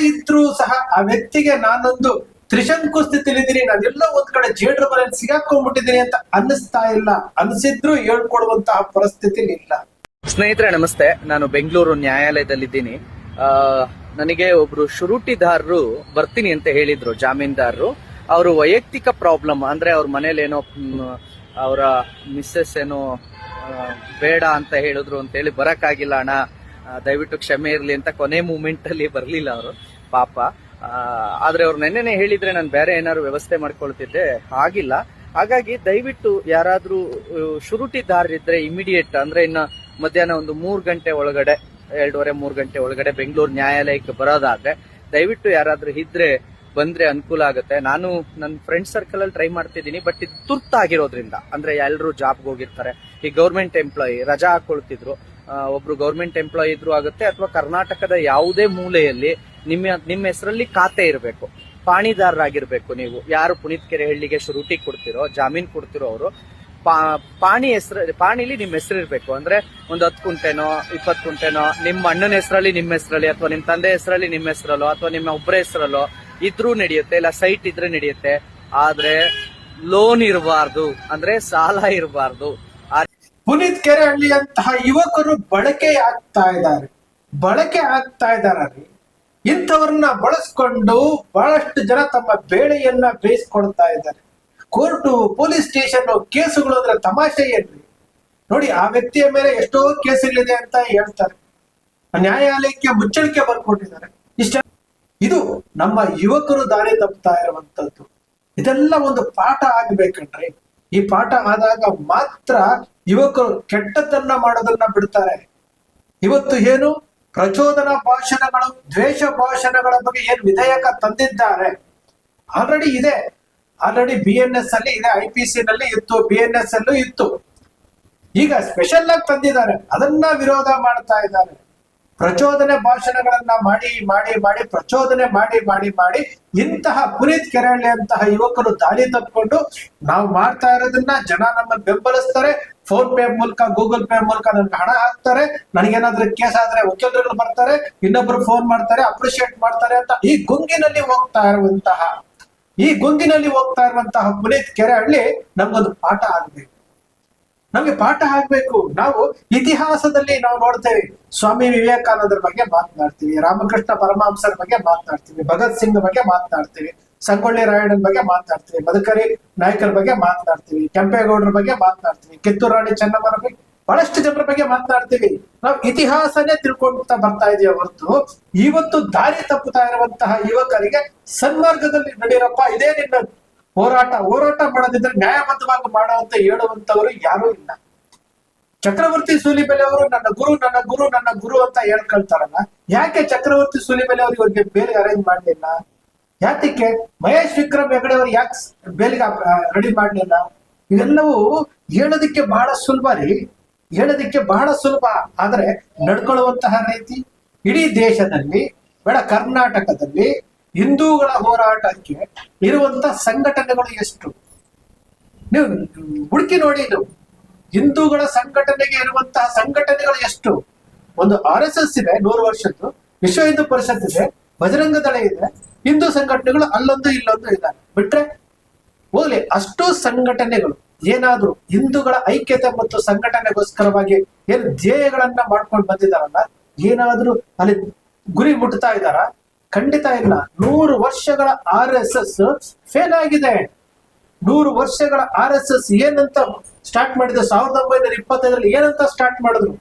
ಇದ್ರೂ ಸಹ ಆ ವ್ಯಕ್ತಿಗೆ ನಾನೊಂದು ತ್ರಿಶಂಕು ಸ್ಥಿತಿಲಿದ್ದೀನಿ ನಾನೆಲ್ಲೋ ಒಂದ್ ಕಡೆ ಜೇಡ್ರ ಮನೆಯಲ್ಲಿ ಸಿಗಾಕೊಂಡ್ಬಿಟ್ಟಿದ್ದೀನಿ ಅಂತ ಅನ್ನಿಸ್ತಾ ಇಲ್ಲ. ಅನ್ಸಿದ್ರು ಹೇಳ್ಕೊಡುವಂತಹ ಪರಿಸ್ಥಿತಿ ಇಲ್ಲ ಸ್ನೇಹಿತರೆ ನಮಸ್ತೆ. ನಾನು ಬೆಂಗಳೂರು ನ್ಯಾಯಾಲಯದಲ್ಲಿದ್ದೀನಿ. ಆ, ನನಗೆ ಒಬ್ರು ಶುರುಟಿದಾರರು ಬರ್ತೀನಿ ಅಂತ ಹೇಳಿದ್ರು ಜಾಮೀನ್ದಾರರು. ಅವರು ವೈಯಕ್ತಿಕ ಪ್ರಾಬ್ಲಮ್ ಅಂದ್ರೆ ಅವ್ರ ಮನೇಲಿ ಏನೋ ಅವರ ಮಿಸ್ಸಸ್ ಏನೋ ಬೇಡ ಅಂತ ಹೇಳಿದ್ರು ಅಂತ ಹೇಳಿ ಬರಕ್ಕಾಗಿಲ್ಲ ಅಣ್ಣ. ದಯವಿಟ್ಟು ಕ್ಷಮೆ ಇರಲಿ ಅಂತ ಕೊನೆ ಮೂಮೆಂಟ್ ಅಲ್ಲಿ ಬರಲಿಲ್ಲ ಅವರು, ಪಾಪ. ಆದ್ರೆ ಅವ್ರು ನೆನ್ನೆನೆ ಹೇಳಿದ್ರೆ ನಾನು ಬೇರೆ ಏನಾದ್ರು ವ್ಯವಸ್ಥೆ ಮಾಡ್ಕೊಳ್ತಿದ್ದೆ, ಆಗಿಲ್ಲ. ಹಾಗಾಗಿ ದಯವಿಟ್ಟು ಯಾರಾದ್ರೂ ಶುರುಟಿದಾರರಿದ್ರೆ ಇಮಿಡಿಯೇಟ್ ಅಂದ್ರೆ ಇನ್ನ ಮಧ್ಯಾಹ್ನ ಒಂದು ಮೂರು ಗಂಟೆ ಒಳಗಡೆ, ಎರಡೂವರೆ, ಮೂರ್ ಗಂಟೆ ಒಳಗಡೆ ಬೆಂಗಳೂರು ನ್ಯಾಯಾಲಯಕ್ಕೆ ಬರೋದಾದ್ರೆ, ದಯವಿಟ್ಟು ಯಾರಾದ್ರೂ ಇದ್ರೆ ಬಂದ್ರೆ ಅನುಕೂಲ ಆಗುತ್ತೆ. ನಾನು ನನ್ನ ಫ್ರೆಂಡ್ ಸರ್ಕಲ್ ಅಲ್ಲಿ ಟ್ರೈ ಮಾಡ್ತಿದ್ದೀನಿ ಬಟ್ ಇದು ತುರ್ತಾಗಿರೋದ್ರಿಂದ, ಅಂದ್ರೆ ಎಲ್ಲರೂ ಜಾಬ್ಗೆ ಹೋಗಿರ್ತಾರೆ. ಈ ಗೌರ್ಮೆಂಟ್ ಎಂಪ್ಲಾಯಿ ರಜಾ ಹಾಕೊಳ್ತಿದ್ರು ಒಬ್ರು ಗೌರ್ಮೆಂಟ್ ಎಂಪ್ಲಾಯಿ ಇದ್ರು ಆಗುತ್ತೆ, ಅಥವಾ ಕರ್ನಾಟಕದ ಯಾವುದೇ ಮೂಲೆಯಲ್ಲಿ ನಿಮ್ಮ ನಿಮ್ಮ ಹೆಸರಲ್ಲಿ ಖಾತೆ ಇರಬೇಕು. ಪಾಣಿದಾರರಾಗಿರ್ಬೇಕು ನೀವು. ಯಾರು ಪುನೀತ್ ಕೆರೆಹಳ್ಳಿಗೆ ಶುರುಟಿ ಕೊಡ್ತಿರೋ, ಜಾಮೀನ್ ಕೊಡ್ತಿರೋ ಅವರು ಪಾಣಿ ಹೆಸರು, ಪಾಣಿಲಿ ನಿಮ್ಮ ಹೆಸರು ಇರಬೇಕು ಅಂದ್ರೆ ಒಂದು ಹತ್ತು ಕುಂಟೆನೋ, ಇಪ್ಪತ್ತು ಕುಂಟೆನೋ, ನಿಮ್ಮ ಅಣ್ಣನ ಹೆಸರಲ್ಲಿ ನಿಮ್ಮ ಹೆಸರಲ್ಲಿ, ಅಥವಾ ನಿಮ್ಮ ತಂದೆ ಹೆಸರಲ್ಲಿ ನಿಮ್ಮ ಹೆಸರಲ್ಲೋ, ಅಥವಾ ನಿಮ್ಮ ಒಬ್ಬರ ಹೆಸರಲ್ಲೋ ಇದ್ರೂ ನಡೆಯುತ್ತೆ, ಇಲ್ಲ ಸೈಟ್ ಇದ್ರೆ ನಡೆಯುತ್ತೆ. ಆದ್ರೆ ಲೋನ್ ಇರಬಾರ್ದು. ಅಂದ್ರೆ ಸಾಲ ಇರಬಾರ್ದು. ಪುನೀತ್ ಕೆರೆಹಳ್ಳಿ ಅಂತಹ ಯುವಕರು ಬಳಕೆ ಆಗ್ತಾ ಇದ್ದಾರೆ. ಬಳಕೆ ಆಗ್ತಾ ಇದ್ದಾರೆ ಇಂಥವ್ರನ್ನ ಬಳಸ್ಕೊಂಡು ಬಹಳಷ್ಟು ಜನ ತಮ್ಮ ಬೇಳೆಯನ್ನ ಬೇಯಿಸ್ಕೊಳ್ತಾ ಇದ್ದಾರೆ. ಕೋರ್ಟು, ಪೊಲೀಸ್ ಸ್ಟೇಷನ್ ಕೇಸುಗಳು ಅಂದ್ರೆ ತಮಾಷೆ ಏನ್ರಿ? ನೋಡಿ, ಆ ವ್ಯಕ್ತಿಯ ಮೇಲೆ ಎಷ್ಟೋ ಕೇಸುಗಳಿದೆ ಅಂತ ಹೇಳ್ತಾರೆ. ನ್ಯಾಯಾಲಯಕ್ಕೆ ಮುಚ್ಚಳಿಕೆ ಬರ್ಕೊಂಡಿದ್ದಾರೆ ಇಷ್ಟ. ಇದು ನಮ್ಮ ಯುವಕರು ದಾರಿ ತಪ್ಪುತ್ತಾ ಇರುವಂತದ್ದು ಇದೆಲ್ಲ ಒಂದು ಪಾಠ ಆಗ್ಬೇಕಂಡ್ರಿ ಈ ಪಾಠ ಆದಾಗ ಮಾತ್ರ ಯುವಕರು ಕೆಟ್ಟತನ್ನ ಮಾಡೋದನ್ನ ಬಿಡ್ತಾರೆ. ಇವತ್ತು ಏನು? ಪ್ರಚೋದನಾ ಭಾಷಣಗಳು, ದ್ವೇಷ ಭಾಷಣಗಳ ಬಗ್ಗೆ ಏನು ವಿಧೇಯಕ ತಂದಿದ್ದಾರೆ? ಆಲ್ರೆಡಿ ಇದೆ. ಆಲ್ರೆಡಿ ಬಿ ಎನ್ ಎಸ್ ಅಲ್ಲಿ ಇದೆ ಐ ಪಿ ಸಿ ನಲ್ಲಿ ಇತ್ತು ಬಿ ಎನ್ ಎಸ್ ಅಲ್ಲೂ ಇತ್ತು. ಈಗ ಸ್ಪೆಷಲ್ ಆಗಿ ತಂದಿದ್ದಾರೆ. ಅದನ್ನ ವಿರೋಧ ಮಾಡ್ತಾ ಇದ್ದಾರೆ. ಪ್ರಚೋದನೆ ಭಾಷಣಗಳನ್ನ ಮಾಡಿ ಮಾಡಿ ಮಾಡಿ, ಪ್ರಚೋದನೆ ಮಾಡಿ ಮಾಡಿ ಮಾಡಿ ಇಂತಹ ಪುನೀತ್ ಕೆರಳಿ ಅಂತಹ ಯುವಕರು ದಾರಿ ತಪ್ಪಿಕೊಂಡು ನಾವು ಮಾಡ್ತಾ ಇರೋದನ್ನ ಜನ ನಮ್ಮನ್ನು ಬೆಂಬಲಿಸ್ತಾರೆ. ಫೋನ್ ಪೇ ಮೂಲಕ, ಗೂಗಲ್ ಪೇ ಮೂಲಕ ನನ್ಗೆ ಹಣ ಹಾಕ್ತಾರೆ. ನನಗೇನಾದ್ರೂ ಕೇಸ್ ಆದ್ರೆ ವಕೀಲರುಗಳು ಬರ್ತಾರೆ. ಇನ್ನೊಬ್ರು ಫೋನ್ ಮಾಡ್ತಾರೆ ಅಪ್ರಿಶಿಯೇಟ್ ಮಾಡ್ತಾರೆ ಅಂತ ಈ ಗುಂಗಿನಲ್ಲಿ ಹೋಗ್ತಾ ಇರುವಂತಹ, ಈ ಗುಂಗಿನಲ್ಲಿ ಹೋಗ್ತಾ ಇರುವಂತಹ ಪುನೀತ್ ಕೆರೆಹಳ್ಳಿ ನಮ್ಗೊಂದು ಪಾಠ ಆಗ್ಬೇಕು. ನಮಗೆ ಪಾಠ ಆಗ್ಬೇಕು. ನಾವು ಇತಿಹಾಸದಲ್ಲಿ ನಾವು ನೋಡ್ತೇವೆ. ಸ್ವಾಮಿ ವಿವೇಕಾನಂದರ ಬಗ್ಗೆ ಮಾತನಾಡ್ತೀವಿ, ರಾಮಕೃಷ್ಣ ಪರಮಹಂಸರ ಬಗ್ಗೆ ಮಾತನಾಡ್ತೀವಿ, ಭಗತ್ ಸಿಂಗ್ ಬಗ್ಗೆ ಮಾತನಾಡ್ತೀವಿ, ಸಂಗೊಳ್ಳಿ ರಾಯಣ್ಣನ ಬಗ್ಗೆ ಮಾತನಾಡ್ತೀವಿ, ಮದಕರಿ ನಾಯಕರ ಬಗ್ಗೆ ಮಾತನಾಡ್ತೀವಿ, ಕೆಂಪೇಗೌಡರ ಬಗ್ಗೆ ಮಾತನಾಡ್ತೀವಿ, ಕಿತ್ತೂರು ರಾಣಿ ಚೆನ್ನಮ್ಮನ ಬಗ್ಗೆ ಬಹಳಷ್ಟು ಜನರ ಬಗ್ಗೆ ಮಾತನಾಡ್ತೀವಿ. ನಾವು ಇತಿಹಾಸನೇ ತಿಳ್ಕೊಂಡ್ತಾ ಬರ್ತಾ ಇದೀವಿ ಹೊರತು ಇವತ್ತು ದಾರಿ ತಪ್ಪುತ್ತಾ ಇರುವಂತಹ ಯುವಕರಿಗೆ ಸನ್ಮಾರ್ಗದಲ್ಲಿ ನಡೀರಪ್ಪ, ಇದೇ ನಿನ್ನ ಹೋರಾಟ ಹೋರಾಟ ಮಾಡೋದಿದ್ರೆ ನ್ಯಾಯಬದ್ಧವಾಗಿ ಮಾಡುವಂತ ಹೇಳುವಂತವರು ಯಾರೂ ಇಲ್ಲ. ಚಕ್ರವರ್ತಿ ಸೂಲಿಬೆಲೆ ಅವರು ನನ್ನ ಗುರು ನನ್ನ ಗುರು ನನ್ನ ಗುರು ಅಂತ ಹೇಳ್ಕೊಳ್ತಾರಲ್ಲ, ಯಾಕೆ ಚಕ್ರವರ್ತಿ ಸೂಲಿಬೆಲೆ ಅವರು ಇವರಿಗೆ ಬೇಲಿಗೆ ಅರೇಂಜ್ ಮಾಡ್ಲಿಲ್ಲ? ಯಾತಕ್ಕೆ ಮಹೇಶ್ ವಿಕ್ರಮ್ ಹೆಗಡೆ ಅವರು ಯಾಕೆ ಬೇಲಿಗೆ ರೆಡಿ ಮಾಡಲಿಲ್ಲ? ಇವೆಲ್ಲವೂ ಹೇಳೋದಿಕ್ಕೆ ಬಹಳ ಸುಲಭ ರೀ. ಹೇಳೋದಿಕ್ಕೆ ಬಹಳ ಸುಲಭ. ಆದ್ರೆ ನಡ್ಕೊಳ್ಳುವಂತಹ ರೀತಿ ಇಡೀ ದೇಶದಲ್ಲಿ, ಬೇಡ ಕರ್ನಾಟಕದಲ್ಲಿ ಹಿಂದೂಗಳ ಹೋರಾಟಕ್ಕೆ ಇರುವಂತ ಸಂಘಟನೆಗಳು ಎಷ್ಟು? ನೀವು ಹುಡುಕಿ ನೋಡಿ ನೀವು. ಹಿಂದೂಗಳ ಸಂಘಟನೆಗೆ ಇರುವಂತಹ ಸಂಘಟನೆಗಳು ಎಷ್ಟು? ಒಂದು ಆರ್ ಎಸ್ ಎಸ್ ಇದೆ, ನೂರು ವರ್ಷದ್ದು. ವಿಶ್ವ ಹಿಂದೂ ಪರಿಷತ್ ಇದೆ ಬಜರಂಗ ದಳ ಇದೆ. ಹಿಂದೂ ಸಂಘಟನೆಗಳು ಅಲ್ಲೊಂದು, ಇಲ್ಲೊಂದು ಇದ್ದಾರೆ ಬಿಟ್ರೆ, ಹೋಗ್ಲಿ, ಅಷ್ಟು ಸಂಘಟನೆಗಳು ಏನಾದ್ರೂ ಹಿಂದೂಗಳ ಐಕ್ಯತೆ ಮತ್ತು ಸಂಘಟನೆಗೋಸ್ಕರವಾಗಿ ಏನು ಧ್ಯೇಯಗಳನ್ನ ಮಾಡ್ಕೊಂಡು ಬಂದಿದಾರಲ್ಲ ಏನಾದ್ರೂ ಅಲ್ಲಿ ಗುರಿ ಮುಟ್ತಾ ಇದ್ದಾರ? ಖಂಡಿತ ಇಲ್ಲ. ನೂರು ವರ್ಷಗಳ ಆರ್ ಎಸ್ ಎಸ್ ಫೇಲ್ ಆಗಿದೆ. ನೂರು ವರ್ಷಗಳ ಆರ್ ಎಸ್ ಎಸ್ ಏನಂತ ಸ್ಟಾರ್ಟ್ ಮಾಡಿದ್ರು ಸಾವಿರದ ಒಂಬೈನೂರ ಇಪ್ಪತ್ತೈದರಲ್ಲಿ ಏನಂತ ಸ್ಟಾರ್ಟ್ ಮಾಡಿದ್ರು?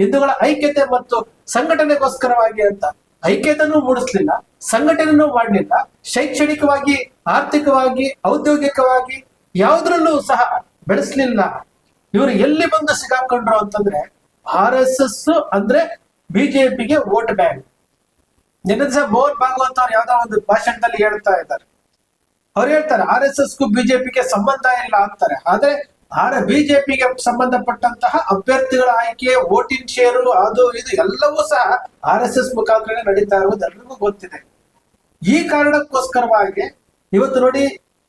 ಹಿಂದೂಗಳ ಐಕ್ಯತೆ ಮತ್ತು ಸಂಘಟನೆಗೋಸ್ಕರವಾಗಿ ಅಂತ. ಐಕ್ಯತೆನೂ ಮೂಡಿಸ್ಲಿಲ್ಲ, ಸಂಘಟನೆನೂ ಮಾಡಲಿಲ್ಲ. ಶೈಕ್ಷಣಿಕವಾಗಿ, ಆರ್ಥಿಕವಾಗಿ, ಔದ್ಯೋಗಿಕವಾಗಿ ಯಾವುದ್ರಲ್ಲೂ ಸಹ ಬೆಳೆಸ್ಲಿಲ್ಲ. ಇವರು ಎಲ್ಲಿ ಬಂದು ಸಿಗಾಕೊಂಡ್ರು ಅಂತಂದ್ರೆ, ಆರ್ ಎಸ್ ಎಸ್ ಅಂದ್ರೆ ಬಿಜೆಪಿಗೆ ವೋಟ್ ಬ್ಯಾಂಕ್ ನಿನ್ನೆ ದಿವಸ ಮೋಹನ್ ಭಾಗವತ್ ಅವ್ರು ಯಾವ್ದೋ ಒಂದು ಭಾಷಣದಲ್ಲಿ ಹೇಳ್ತಾ ಇದ್ದಾರೆ. ಅವ್ರು ಹೇಳ್ತಾರೆ ಆರ್ ಎಸ್ ಎಸ್ ಗೂ ಬಿಜೆಪಿಗೆ ಸಂಬಂಧ ಇಲ್ಲ ಅಂತಾರೆ. ಆದ್ರೆ ಆರ ಬಿಜೆಪಿಗೆ ಸಂಬಂಧಪಟ್ಟಂತಹ ಅಭ್ಯರ್ಥಿಗಳ ಆಯ್ಕೆ ವೋಟಿಂಗ್ ಶೇರು ಅದು ಇದು ಎಲ್ಲವೂ ಸಹ ಆರ್ ಎಸ್ ಎಸ್ ಮುಖಾಂತರ ನಡೀತಾ ಇರುವುದು ಎಲ್ಲರಿಗೂ ಗೊತ್ತಿದೆ. ಈ ಕಾರಣಕ್ಕೋಸ್ಕರವಾಗಿ ಇವತ್ತು ನೋಡಿ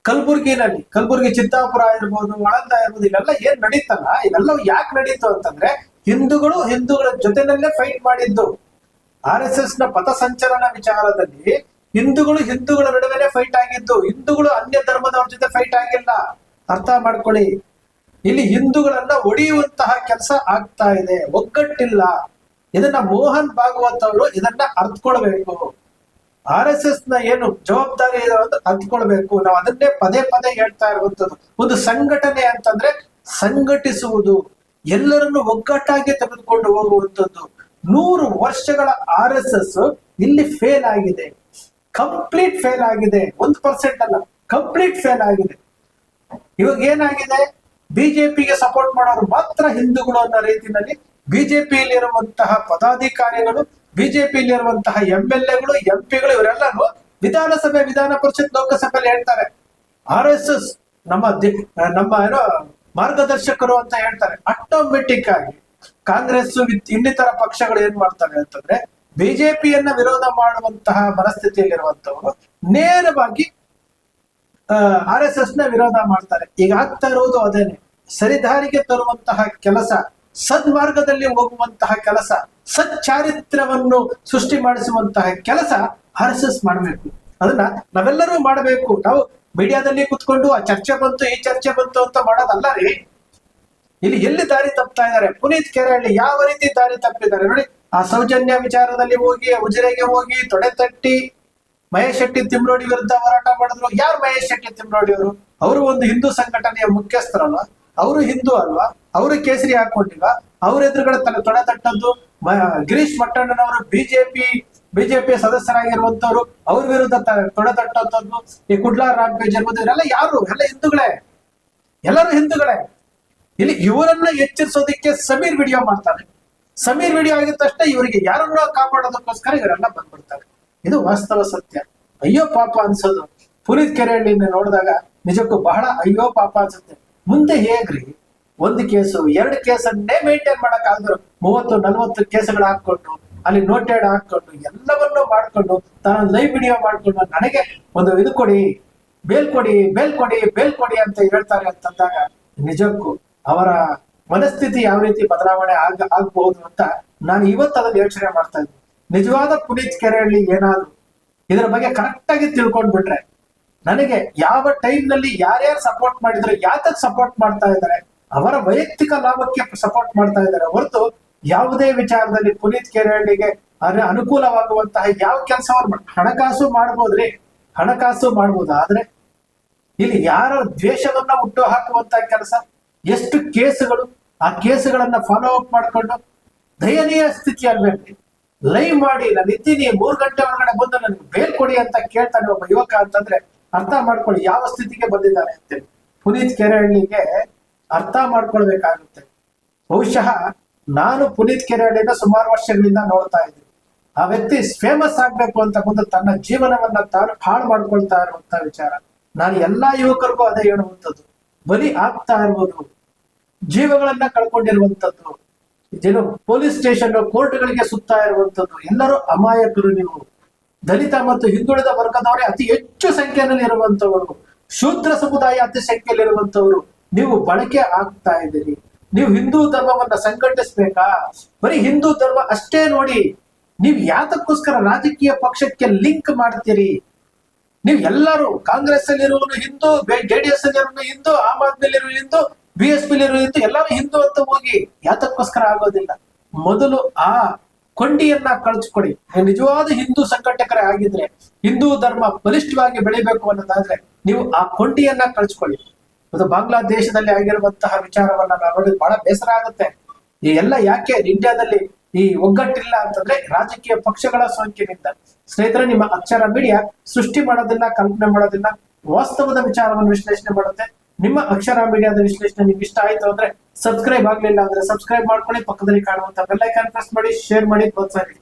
ಕಲಬುರ್ಗಿನಲ್ಲಿ, ಕಲಬುರ್ಗಿ ಚಿತ್ತಾಪುರ ಇರ್ಬೋದು ಒಳಂದ ಇರ್ಬೋದು ಇಲ್ಲೆಲ್ಲ ಏನ್ ನಡೀತಲ್ಲ ಇದೆಲ್ಲವೂ ಯಾಕೆ ನಡೀತು ಅಂತಂದ್ರೆ ಹಿಂದೂಗಳು ಹಿಂದೂಗಳ ಜೊತೆನಲ್ಲೇ ಫೈಟ್ ಮಾಡಿದ್ದು. ಆರ್ ಎಸ್ ಎಸ್ನ ಪಥಸಂಚಲನ ವಿಚಾರದಲ್ಲಿ ಹಿಂದೂಗಳು ಹಿಂದೂಗಳ ನಡುವೆನೆ ಫೈಟ್ ಆಗಿದ್ದು, ಹಿಂದೂಗಳು ಅನ್ಯ ಧರ್ಮದವ್ರ ಜೊತೆ ಫೈಟ್ ಆಗಿಲ್ಲ. ಅರ್ಥ ಮಾಡ್ಕೊಳ್ಳಿ. ಇಲ್ಲಿ ಹಿಂದೂಗಳನ್ನ ಒಡೆಯುವಂತಹ ಕೆಲಸ ಆಗ್ತಾ ಇದೆ. ಒಗ್ಗಟ್ಟಿಲ್ಲ. ಇದನ್ನ ಮೋಹನ್ ಭಾಗವತ್ ಅವರು ಇದನ್ನ ಅರ್ಥಕೊಳ್ಬೇಕು ಆರ್ ಎಸ್ ಎಸ್ನ ಏನು ಜವಾಬ್ದಾರಿ ಇದೆ ಅಂತ ಅರ್ಥಕೊಳ್ಬೇಕು ನಾವು ಅದನ್ನೇ ಪದೇ ಪದೇ ಹೇಳ್ತಾ ಇರುವಂತದ್ದು ಒಂದು ಸಂಘಟನೆ ಅಂತಂದ್ರೆ ಸಂಘಟಿಸುವುದು. ಎಲ್ಲರನ್ನು ಒಗ್ಗಟ್ಟಾಗಿ ತೆಗೆದುಕೊಂಡು ಹೋಗುವಂತದ್ದು ನೂರು ವರ್ಷಗಳ ಆರ್ ಎಸ್ ಎಸ್ ಇಲ್ಲಿ ಫೇಲ್ ಆಗಿದೆ. ಕಂಪ್ಲೀಟ್ ಫೇಲ್ ಆಗಿದೆ. ಒಂದು ಪರ್ಸೆಂಟ್ ಅಲ್ಲ. ಕಂಪ್ಲೀಟ್ ಫೇಲ್ ಆಗಿದೆ. ಇವಾಗ ಏನಾಗಿದೆ? ಬಿಜೆಪಿಗೆ ಸಪೋರ್ಟ್ ಮಾಡೋರು ಮಾತ್ರ ಹಿಂದೂಗಳು ಅನ್ನೋ ರೀತಿಯಲ್ಲಿ ಬಿಜೆಪಿಯಲ್ಲಿರುವಂತಹ ಪದಾಧಿಕಾರಿಗಳು ಬಿಜೆಪಿಯಲ್ಲಿರುವಂತಹ ಎಂ ಎಲ್ ಎಗಳು ಎಂ ಪಿಗಳು ಇವರೆಲ್ಲರೂ ವಿಧಾನಸಭೆ, ವಿಧಾನ ಪರಿಷತ್, ಲೋಕಸಭೆಯಲ್ಲಿ ಹೇಳ್ತಾರೆ. ಆರ್ ಎಸ್ ಎಸ್ ನಮ್ಮ ನಮ್ಮ ಏನೋ ಮಾರ್ಗದರ್ಶಕರು ಅಂತ ಹೇಳ್ತಾರೆ. ಆಟೋಮೆಟಿಕ್ ಆಗಿ ಕಾಂಗ್ರೆಸ್ ಇನ್ನಿತರ ಪಕ್ಷಗಳು ಏನ್ ಮಾಡ್ತವೆ ಅಂತಂದ್ರೆ ಬಿಜೆಪಿಯನ್ನ ವಿರೋಧ ಮಾಡುವಂತಹ ಮನಸ್ಥಿತಿಯಲ್ಲಿರುವಂತವರು ನೇರವಾಗಿ ಆರ್ ಎಸ್ ಎಸ್ನ ವಿರೋಧ ಮಾಡ್ತಾರೆ. ಈಗ ಆಗ್ತಾ ಇರುವುದು ಅದೇನೆ. ಸರಿದಾರಿಗೆ ತರುವಂತಹ ಕೆಲಸ, ಸದ್ಮಾರ್ಗದಲ್ಲಿ ಹೋಗುವಂತಹ ಕೆಲಸ ಸಚ್ಚಾರಿತ್ರವನ್ನು ಸೃಷ್ಟಿ ಮಾಡಿಸುವಂತಹ ಕೆಲಸ ಆರ್ ಎಸ್ ಎಸ್ ಮಾಡಬೇಕು. ಅದನ್ನ ನಾವೆಲ್ಲರೂ ಮಾಡಬೇಕು. ನಾವು ಮೀಡಿಯಾದಲ್ಲಿ ಕುತ್ಕೊಂಡು ಆ ಚರ್ಚೆ ಬಂತು, ಈ ಚರ್ಚೆ ಬಂತು ಅಂತ ಮಾಡೋದಲ್ಲ ರೀ. ಇಲ್ಲಿ ಎಲ್ಲಿ ದಾರಿ ತಪ್ತಾ ಇದ್ದಾರೆ? ಪುನೀತ್ ಕೆರೆಹಳ್ಳಿ ಯಾವ ರೀತಿ ದಾರಿ ತಪ್ಪಿದ್ದಾರೆ ನೋಡಿ. ಆ ಸೌಜನ್ಯ ವಿಚಾರದಲ್ಲಿ ಹೋಗಿ, ಉಜಿರೆಗೆ ಹೋಗಿ, ತೊಡೆ ತಟ್ಟಿ, ಮಹೇಶ್ ಶೆಟ್ಟಿ ತಿಮ್ರೋಡಿ ವಿರುದ್ಧ ಹೋರಾಟ ಮಾಡಿದ್ರು. ಯಾರು ಮಹೇಶ್ ಶೆಟ್ಟಿ ತಿಮ್ರೋಡಿ ಅವರು? ಅವರು ಒಂದು ಹಿಂದೂ ಸಂಘಟನೆಯ ಮುಖ್ಯಸ್ಥರಲ್ವಾ? ಅವರು ಹಿಂದೂ ಅಲ್ವಾ? ಅವರು ಕೇಸರಿ ಹಾಕೊಂಡಿಲ್ಲ. ಅವ್ರ ಎದುರುಗಡೆ ತನ್ನ ತೊಡೆ ತಟ್ಟದ್ದು ಗಿರೀಶ್ ಮಟ್ಟಣ್ಣನವರು, ಬಿಜೆಪಿ ಬಿಜೆಪಿ ಸದಸ್ಯರಾಗಿರುವಂತವ್ರು ಅವ್ರ ವಿರುದ್ಧ ತೊಡೆ ತಟ್ಟದ್ದು ಈ ಕುಡ್ಲಾ ರಾಮ್ಪೇಜ್ ಇರ್ಬೋದು ಇವರೆಲ್ಲ ಯಾರು? ಎಲ್ಲ ಹಿಂದೂಗಳೇ. ಎಲ್ಲರೂ ಹಿಂದೂಗಳೇ. ಇಲ್ಲಿ ಇವರನ್ನ ಎಚ್ಚರಿಸೋದಕ್ಕೆ ಸಮೀರ್ ವಿಡಿಯೋ ಮಾಡ್ತಾರೆ. ಸಮೀರ್ ವಿಡಿಯೋ ಆಗಿದ ತಕ್ಷಣ ಇವರಿಗೆ ಯಾರನ್ನ ಕಾಪಾಡೋದಕ್ಕೋಸ್ಕರ ಇವರೆಲ್ಲ ಬಂದ್ಬಿಡ್ತಾರೆ. ಇದು ವಾಸ್ತವ ಸತ್ಯ. ಅಯ್ಯೋ ಪಾಪ ಅನ್ಸೋದು. ಪುನೀತ್ ಕೆರೆಹಳ್ಳಿನ ನೋಡಿದಾಗ ನಿಜಕ್ಕೂ ಬಹಳ ಅಯ್ಯೋ ಪಾಪ ಅನ್ಸುತ್ತೆ. ಮುಂದೆ ಹೇಗ್ರಿ? ಒಂದು ಕೇಸು, ಎರಡು ಕೇಸನ್ನೇ ಮೇಂಟೈನ್ ಮಾಡಕ್ ಮೂವತ್ತು, ನಲವತ್ತು ಕೇಸುಗಳು ಹಾಕೊಂಡು ಅಲ್ಲಿ ನೋಟೆಡ್ ಹಾಕೊಂಡು ಎಲ್ಲವನ್ನೂ ಮಾಡ್ಕೊಂಡು ತಾನು ಲೈವ್ ವಿಡಿಯೋ ಮಾಡ್ಕೊಂಡು ನನಗೆ ಒಂದು ಇದು ಕೊಡಿ ಬೇಲ್ ಕೊಡಿ ಬೇಲ್ ಕೊಡಿ ಬೇಲ್ ಕೊಡಿ ಅಂತ ಹೇಳ್ತಾರೆ ಅಂತಂದಾಗ ನಿಜಕ್ಕೂ ಅವರ ಮನಸ್ಥಿತಿ ಯಾವ ರೀತಿ ಬದಲಾವಣೆ ಆಗ, ಆಗ್ಬಹುದು ಅಂತ ನಾನು ಇವತ್ತು ಅದನ್ನು ಯೋಚನೆ ಮಾಡ್ತಾ ಇದ್ದೀನಿ. ನಿಜವಾದ ಪುನೀತ್ ಕೆರೆಹಳ್ಳಿ ಏನಾದ್ರು ಇದರ ಬಗ್ಗೆ ಕರೆಕ್ಟ್ ಆಗಿ ತಿಳ್ಕೊಂಡ್ಬಿಟ್ರೆ ನನಗೆ ಯಾವ ಟೈಮ್ನಲ್ಲಿ ಯಾರ್ಯಾರು ಸಪೋರ್ಟ್ ಮಾಡಿದ್ರು, ಯಾತಕ್ ಸಪೋರ್ಟ್ ಮಾಡ್ತಾ ಇದ್ದಾರೆ, ಅವರ ವೈಯಕ್ತಿಕ ಲಾಭಕ್ಕೆ ಸಪೋರ್ಟ್ ಮಾಡ್ತಾ ಇದ್ದಾರೆ ಹೊರತು ಯಾವುದೇ ವಿಚಾರದಲ್ಲಿ ಪುನೀತ್ ಕೆರೆಹಳ್ಳಿಗೆ ಅದ್ರ ಅನುಕೂಲವಾಗುವಂತಹ ಯಾವ ಕೆಲಸವನ್ನು ಹಣಕಾಸು ಮಾಡ್ಬೋದ್ರಿ? ಹಣಕಾಸು ಮಾಡ್ಬೋದು? ಆದ್ರೆ ಇಲ್ಲಿ ಯಾರ ದ್ವೇಷವನ್ನ ಹುಟ್ಟು ಹಾಕುವಂತ ಕೆಲಸ? ಎಷ್ಟು ಕೇಸುಗಳು, ಆ ಕೇಸುಗಳನ್ನ ಫಾಲೋ ಅಪ್ ಮಾಡಿಕೊಂಡು ದಯನೀಯ ಸ್ಥಿತಿ ಅಲ್ವೇನ್ರಿ ಲೈವ್ ಮಾಡಿ, ನಾನು ಇದ್ದೀನಿ, ಮೂರ್ ಗಂಟೆ ಒಳಗಡೆ ಬಂದು ನನಗೆ ಬೇಲ್ ಕೊಡಿ ಅಂತ ಕೇಳ್ತಾನೆ ಒಬ್ಬ ಯುವಕ ಅಂತಂದ್ರೆ ಅರ್ಥ ಮಾಡ್ಕೊಳ್ಳಿ, ಯಾವ ಸ್ಥಿತಿಗೆ ಬಂದಿದ್ದಾರೆ ಅಂತೇಳಿ ಪುನೀತ್ ಕೆರೆಹಳ್ಳಿಗೆ ಅರ್ಥ ಮಾಡ್ಕೊಳ್ಬೇಕಾಗುತ್ತೆ. ಬಹುಶಃ ನಾನು ಪುನೀತ್ ಕೆರೆಹಳ್ಳಿನ ಸುಮಾರು ವರ್ಷಗಳಿಂದ ನೋಡ್ತಾ ಇದ್ದೀನಿ. ಆ ವ್ಯಕ್ತಿ ಫೇಮಸ್ ಆಗ್ಬೇಕು ಅಂತ ಬಂದು ತನ್ನ ಜೀವನವನ್ನ ತಾನು ಹಾಳು ಮಾಡ್ಕೊಳ್ತಾ ಇರುವಂತ ವಿಚಾರ. ನಾನು ಎಲ್ಲಾ ಯುವಕರಿಗೂ ಅದೇ ಹೇಳುವಂಥದ್ದು. ಬಲಿ ಆಗ್ತಾ ಇರುವುದು. ಜೀವಗಳನ್ನ ಕಳ್ಕೊಂಡಿರುವಂತದ್ದು ಜನ ಪೊಲೀಸ್ ಸ್ಟೇಷನ್, ಕೋರ್ಟ್ಗಳಿಗೆ ಸುತ್ತಾ ಇರುವಂತದ್ದು ಎಲ್ಲರೂ ಅಮಾಯಕರು ನೀವು. ದಲಿತ ಮತ್ತು ಹಿಂದುಳಿದ ವರ್ಗದವರೇ ಅತಿ ಹೆಚ್ಚು ಸಂಖ್ಯೆಯಲ್ಲಿ ಇರುವಂತವರು ಶೂದ್ರ ಸಮುದಾಯ ಅತಿ ಸಂಖ್ಯೆಯಲ್ಲಿ ಇರುವಂತವರು ನೀವು ಬಳಕೆ ಆಗ್ತಾ ಇದ್ದೀರಿ. ನೀವು ಹಿಂದೂ ಧರ್ಮವನ್ನ ಸಂಘಟಿಸ್ಬೇಕಾ? ಬರೀ ಹಿಂದೂ ಧರ್ಮ ಅಷ್ಟೇ ನೋಡಿ. ನೀವು ಯಾತಕ್ಕೋಸ್ಕರ ರಾಜಕೀಯ ಪಕ್ಷಕ್ಕೆ ಲಿಂಕ್ ಮಾಡ್ತೀರಿ? ನೀವು ಎಲ್ಲರೂ ಕಾಂಗ್ರೆಸ್ ಅಲ್ಲಿ ಇರುವನು ಹಿಂದೂ ಜೆಡಿಎಸ್ ಅಲ್ಲಿ Hindu, Aam Aadmi Hindu B S P ಇರುವ ಹಿಂದೂ, ಎಲ್ಲರೂ ಹಿಂದೂ ಅಂತ ಹೋಗಿ ಯಾತಕ್ಕೋಸ್ಕರ ಆಗೋದಿಲ್ಲ. ಮೊದಲು ಆ ಕೊಂಡಿಯನ್ನ ಕಳಚಿಕೊಡಿ ನಿಜವಾದ ಹಿಂದೂ ಸಂಘಟಕರೇ ಆಗಿದ್ರೆ, ಹಿಂದೂ ಧರ್ಮ ಬಲಿಷ್ಠವಾಗಿ ಬೆಳಿಬೇಕು ಅನ್ನೋದಾದ್ರೆ ನೀವು ಆ ಕೊಂಡಿಯನ್ನ ಕಳಚಿಕೊಳ್ಳಿ ಅದು ಬಾಂಗ್ಲಾದೇಶದಲ್ಲಿ ಆಗಿರುವಂತಹ ವಿಚಾರವನ್ನ ನಾವು ನೋಡಿ ಬಹಳ ಬೇಸರ ಆಗುತ್ತೆ. ಈ ಎಲ್ಲ ಯಾಕೆ, ಇಂಡಿಯಾದಲ್ಲಿ ಈ ಒಗ್ಗಟ್ಟಿಲ್ಲ ಅಂತಂದ್ರೆ ರಾಜಕೀಯ ಪಕ್ಷಗಳ ಸೋಂಕಿನಿಂದ. ಸ್ನೇಹಿತರೆ, ನಿಮ್ಮ ಅಕ್ಷರ ಮೀಡಿಯಾ ಸೃಷ್ಟಿ ಮಾಡೋದಿಲ್ಲ ಕಲ್ಪನೆ ಮಾಡೋದಿಲ್ಲ ವಾಸ್ತವದ ವಿಚಾರವನ್ನು ವಿಶ್ಲೇಷಣೆ ಮಾಡುತ್ತೆ. ನಿಮ್ಮ ಅಕ್ಷರ ಮೀಡಿಯಾದ ವಿಶ್ಲೇಷಣೆ ನಿಮ್ಗೆ ಇಷ್ಟ ಆಯ್ತು ಅಂದ್ರೆ ಸಬ್ಸ್ಕ್ರೈಬ್ ಆಗ್ಲಿಲ್ಲ ಅಂದ್ರೆ ಸಬ್ಸ್ಕ್ರೈಬ್ ಮಾಡ್ಕೊಳ್ಳಿ. ಪಕ್ಕದಲ್ಲಿ ಕಾಣುವಂತ ಬೆಲ್ಲೈಕಾನ್ ಪ್ರೆಸ್ ಮಾಡಿ ಶೇರ್ ಮಾಡಿ, ಪ್ರೋತ್ಸಾಹಿಸಿ.